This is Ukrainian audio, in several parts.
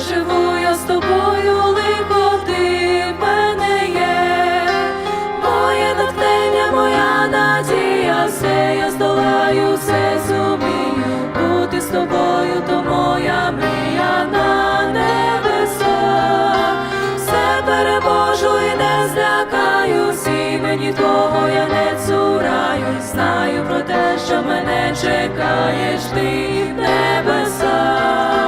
живу я з тобою, лихо ти мене є, моє натхнення, моя надія, все я здолаю, все зумію, бути з тобою, то моя мрія на небеса, все переможу і не злякаюсь, і мені того я не цураю, знаю про те, що мене чекаєш, ти небеса.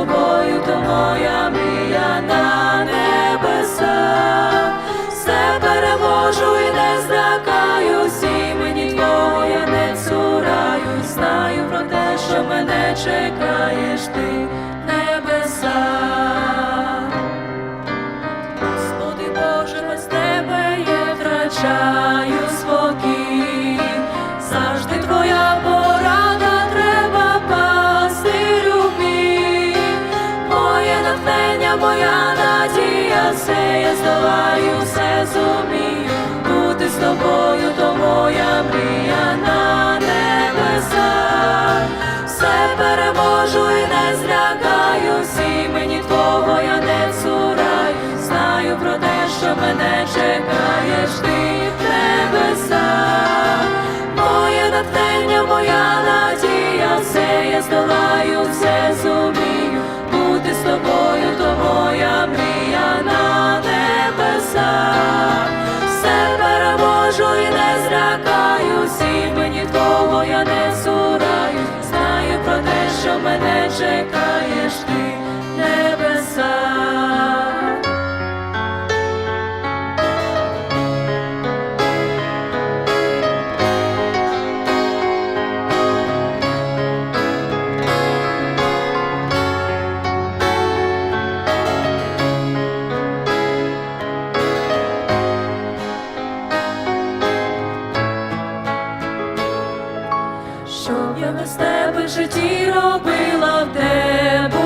тобою, то моя мрія на небеса, все переможу і не злякаюсь, і мені твого я не цураю. знаю про те, що мене чекаєш ти. здолаю, все зумію. Я без тебе житті робила в тебе.